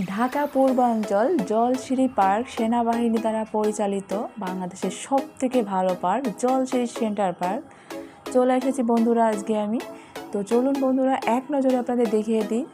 ঢাকা পূর্বাঞ্চল জলসিঁড়ি পার্ক সেনাবাহিনী দ্বারা পরিচালিত বাংলাদেশের সব থেকে ভালো পার্ক জলসিঁড়ি সেন্টার পার্ক। চলে এসেছি বন্ধুরা আজকে আমি। তো চলুন বন্ধুরা, এক নজরে আপনাদের দেখিয়ে দিই।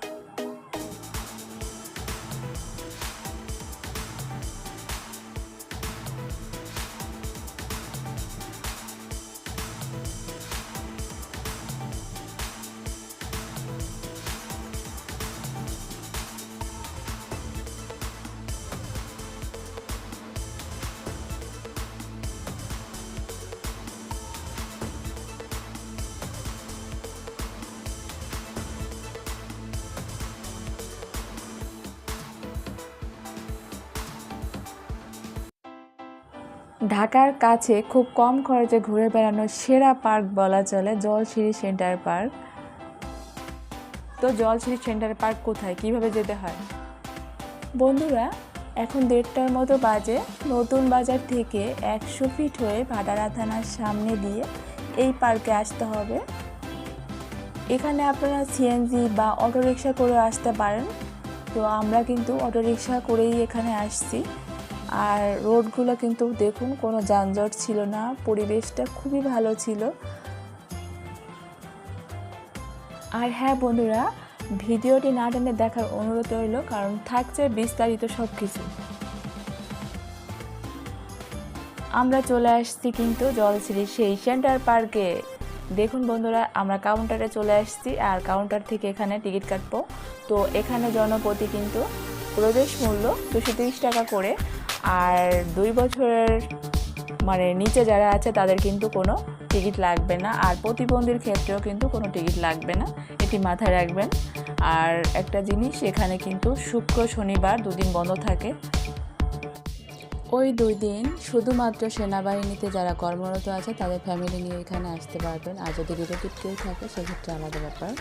ঢাকার কাছে খুব কম খরচে ঘুরে বেড়ানোর সেরা পার্ক বলা চলে জলসিঁড়ি সেন্টার পার্ক। তো জলসিঁড়ি সেন্টার পার্ক কোথায়? কীভাবে যেতে হয়? বন্ধুরা, এখন দেড়টার মতো বাজে। নতুন বাজার থেকে একশো ফিট হয়ে ভাটারা থানার সামনে দিয়ে এই পার্কে আসতে হবে। এখানে আপনারা সিএনজি বা অটোরিকশা করে আসতে পারেন। তো আমরা কিন্তু অটোরিকশা করেই এখানে আসছি। আর রোডগুলো কিন্তু দেখুন, কোনো যানজট ছিল না, পরিবেশটা খুবই ভালো ছিল। আর হ্যাঁ বন্ধুরা, ভিডিওটি না টেনে দেখার অনুরোধ রইল, কারণ থাকছে বিস্তারিত সব কিছু আমরা চলে আসছি কিন্তু জলশ্রী সেই সেন্টার পার্কে। দেখুন বন্ধুরা, আমরা কাউন্টারে চলে আসছি, আর কাউন্টার থেকে এখানে টিকিট কাটবো। তো এখানে জনপ্রতি কিন্তু প্রবেশ মূল্য দুশো টাকা করে। আর দুই বছরের মানে নিচে যারা আছে তাদের কিন্তু কোনো টিকিট লাগবে না। আর প্রতিবন্ধীর ক্ষেত্রেও কিন্তু কোনো টিকিট লাগবে না। এটি মাথায় রাখবেন। আর একটা জিনিস, এখানে কিন্তু শুক্র, শনিবার দুদিন বন্ধ থাকে। ওই দুই দিন শুধুমাত্র সেনাবাহিনীতে যারা কর্মরত আছে, তাদের ফ্যামিলি নিয়ে এখানে আসতে পারবেন। আর যদি রিলেটিভ কেউ থাকে, সেক্ষেত্রে আলাদা ব্যাপার।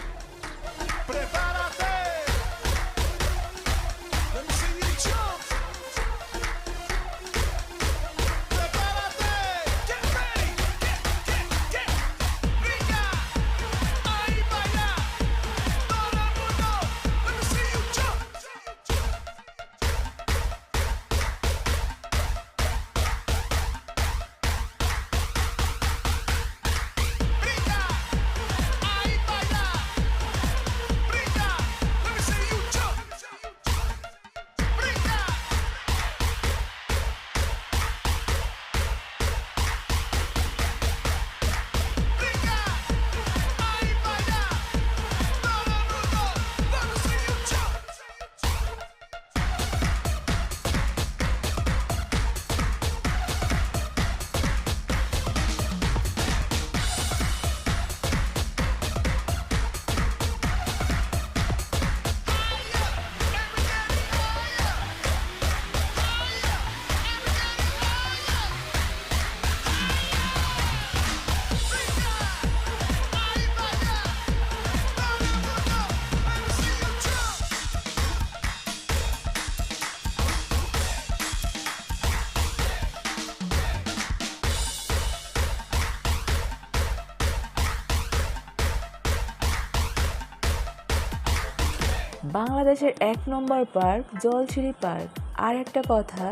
বাংলাদেশের এক নম্বর পার্ক, জলসিঁড়ি পার্ক। আর একটা কথা,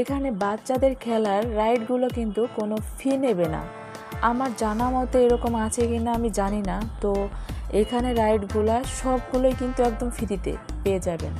এখানে বাচ্চাদের খেলার রাইডগুলো কিন্তু কোনো ফি নেবে না। আমার জানা মতে এরকম আছে কি না আমি জানি না, তো এখানে রাইডগুলো সবগুলোই কিন্তু একদম ফ্রিতে পেয়ে যাবেন।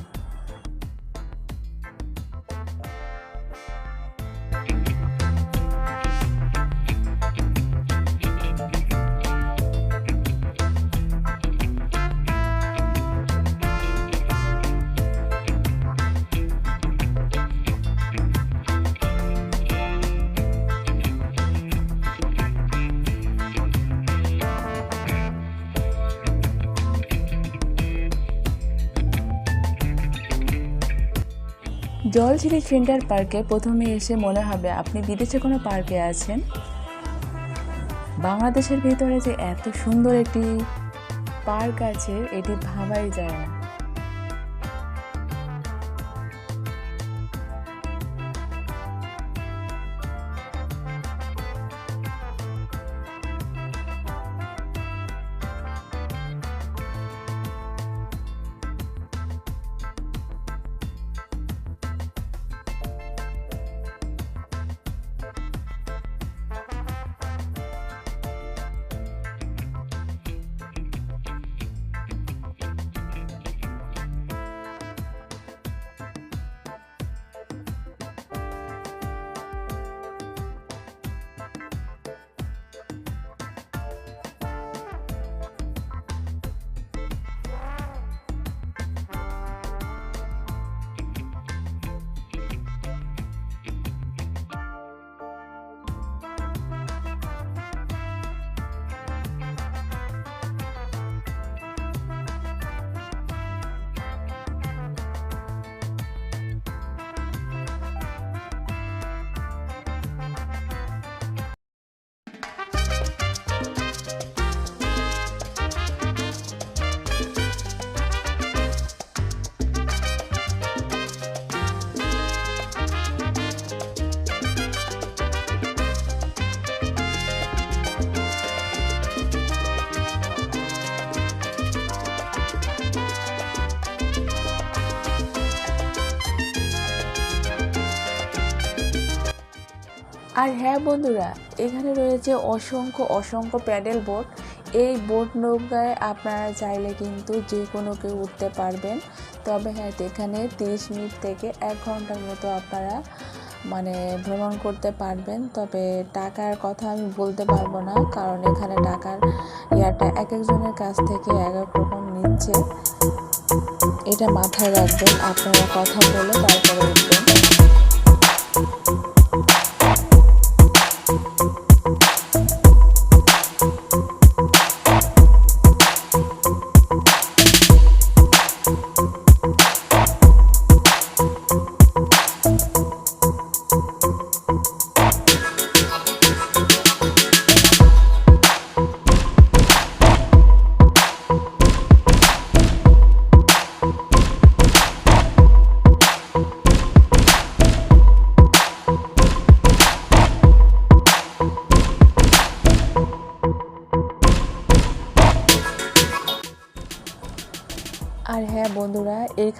জলছিরি সেন্টার পার্কে প্রথমে এসে মনে হবে আপনি বিদেশে কোনো পার্কে আছেন। বাংলাদেশের ভিতরে যে এত সুন্দর একটি পার্ক আছে, এটি ভাবাই যায় না। হ্যাঁ বন্ধুরা, এখানে রয়েছে অসংখ্য অসংখ্য প্যাডেল বোট। এই বোট নৌকায় আপনারা চাইলে কিন্তু যে কোনো কেউ উঠতে পারবেন। তবে হ্যাঁ এখানে তিরিশ মিনিট থেকে এক ঘণ্টার মতো আপনারা মানে ভ্রমণ করতে পারবেন। তবে টাকার কথা আমি বলতে পারব না, কারণ এখানে টাকার ইয়াটা এক একজনের কাছ থেকে এক এক রকম নিচ্ছে। এটা মাথায় রাখবেন, আপনারা কথা বলে তারপরে উঠবেন।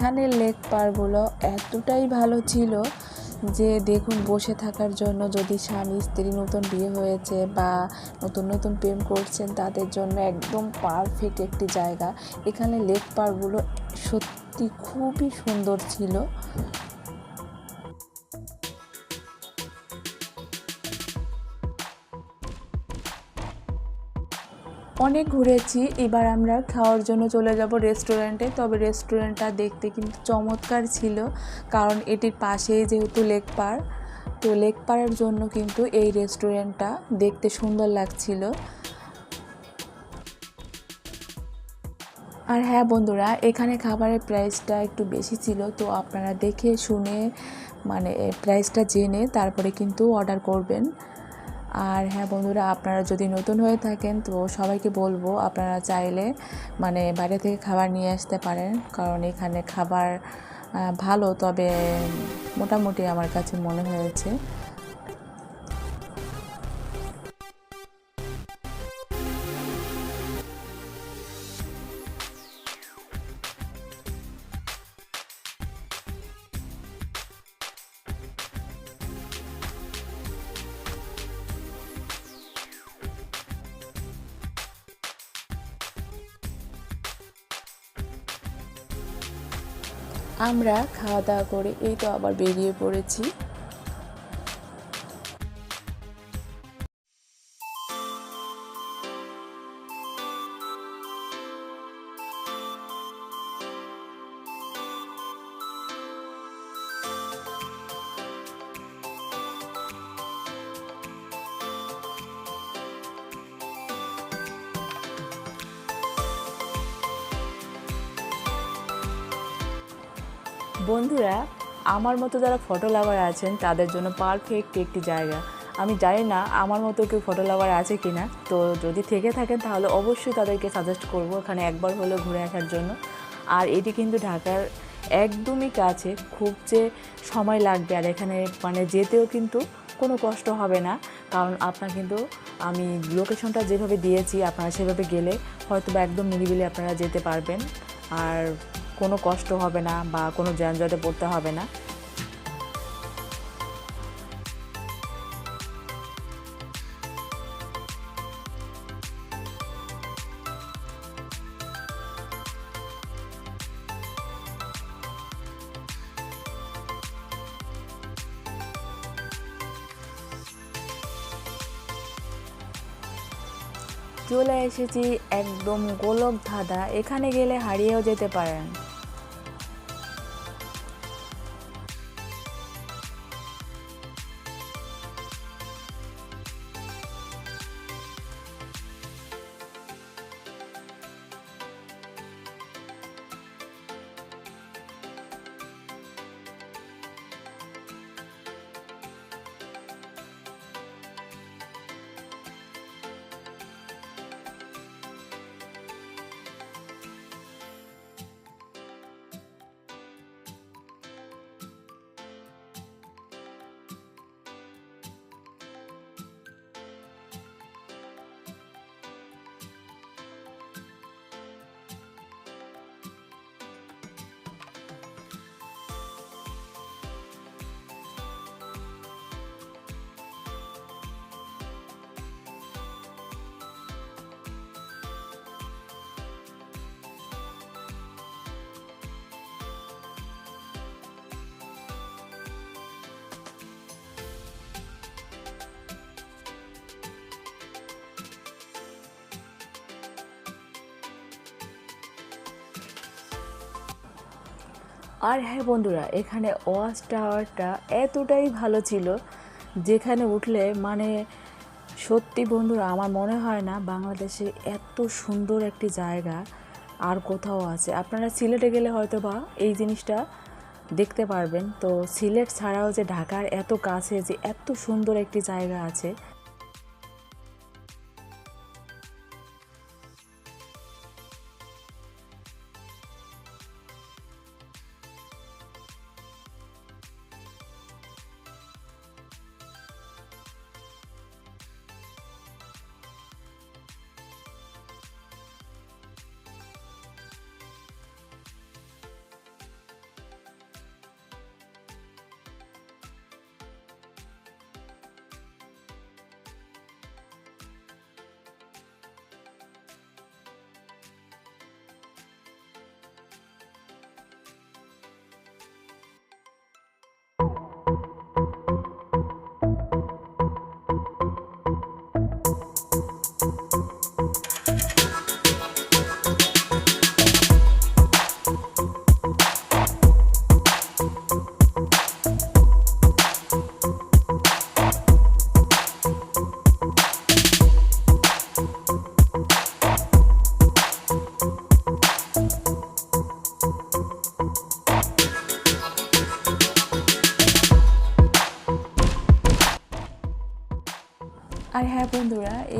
এখানে লেক পারগুলো এতটাই ভালো ছিল যে দেখুন বসে থাকার জন্য যদি স্বামী, স্ত্রী নতুন বিয়ে হয়েছে বা নতুন নতুন প্রেম করছেন তাদের জন্য একদম পারফেক্ট একটি জায়গা। এখানে লেক পারগুলো সত্যি খুবই সুন্দর ছিল। অনেক ঘুরেছি, এবার আমরা খাওয়ার জন্য চলে যাব রেস্টুরেন্টে তবে রেস্টুরেন্টটা দেখতে কিন্তু চমৎকার ছিল, কারণ এটির পাশেই যেহেতু লেক পার তো লেক পাড়ের জন্য কিন্তু এই রেস্টুরেন্টটা দেখতে সুন্দর লাগছিল। আর হ্যাঁ বন্ধুরা, এখানে খাবারের প্রাইসটা একটু বেশি ছিল, তো আপনারা দেখে শুনে মানে প্রাইসটা জেনে তারপরে কিন্তু অর্ডার করবেন। আর হ্যাঁ বন্ধুরা, আপনারা যদি নতুন হয়ে থাকেন তো সবাইকে বলব আপনারা চাইলে মানে বাইরে থেকে খাবার নিয়ে আসতে পারেন। কারণ এখানে খাবার ভালো, তবে মোটামুটি আমার কাছে মনে হয়েছে। আমরা খাওয়া দাওয়া করে এই তো আবার বেরিয়ে পড়েছি। বন্ধুরা, আমার মতো যারা ফটো লাভার আছেন, তাদের জন্য পারফেক্ট একটি জায়গা। আমি জানি না আমার মতো কেউ ফটো লাভার আছে কি না তো যদি থেকে থাকেন তাহলে অবশ্যই তাদেরকে সাজেস্ট করব এখানে একবার হলেও ঘুরে আসার জন্য। আর এটি কিন্তু ঢাকার একদমই কাছে, খুব যে সময় লাগবে, আর এখানে মানে যেতেও কিন্তু কোনো কষ্ট হবে না। কারণ আপনার কিন্তু আমি লোকেশনটা যেভাবে দিয়েছি, আপনারা সেভাবে গেলে হয়তো বা একদম নিরিবিলি আপনারা যেতে পারবেন। আর কোনো কষ্ট হবে না বা কোনো যানজটে পড়তে হবে না। চলে এসেছি একদম গোলক ধাঁধা এখানে গেলে হারিয়েও যেতে পারেন। আর হ্যাঁ বন্ধুরা, এখানে ওয়াচ টাওয়ারটা এতটাই ভালো ছিল যেখানে উঠলে মানে সত্যি বন্ধুরা আমার মনে হয় না বাংলাদেশে এত সুন্দর একটি জায়গা আর কোথাও আছে। আপনারা সিলেটে গেলে হয়তো বা এই জিনিসটা দেখতে পারবেন। তো সিলেট ছাড়াও যে ঢাকার এত কাছে যে এত সুন্দর একটি জায়গা আছে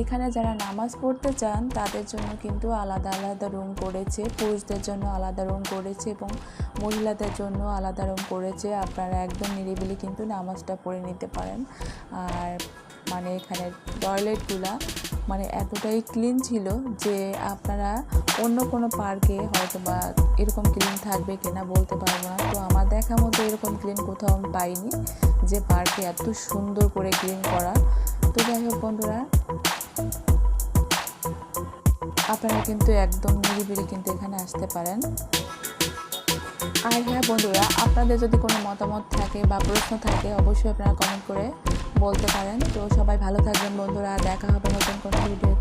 এখানে যারা নামাজ পড়তে চান, তাদের জন্য কিন্তু আলাদা আলাদা রুম করেছে। পুরুষদের জন্য আলাদা রুম করেছে এবং মহিলাদের জন্য আলাদা রুম করেছে। আপনারা একদম নিরিবিলি কিন্তু নামাজটা পড়ে নিতে পারেন। আর মানে এখানে টয়লেটগুলা মানে এতটাই ক্লিন ছিল যে আপনারা অন্য কোনো পার্কে হয়তো বা এরকম ক্লিন থাকবে কিনা বলতে পারব না। তো আমার দেখা মতো এরকম ক্লিন কোথাও আমি পাইনি যে পার্কে এত সুন্দর করে ক্লিন করা। তো যাই হোক বন্ধুরা আপনারা কিন্তু একদম নিরিবিলি কিন্তু এখানে আসতে পারেন। আর হ্যাঁ বন্ধুরা, আপনাদের যদি কোনো মতামত থাকে বা প্রশ্ন থাকে, অবশ্যই আপনারা কমেন্ট করে বলতে পারেন। তো সবাই ভালো থাকবেন বন্ধুরা, দেখা হবে নতুন কোনো ভিডিও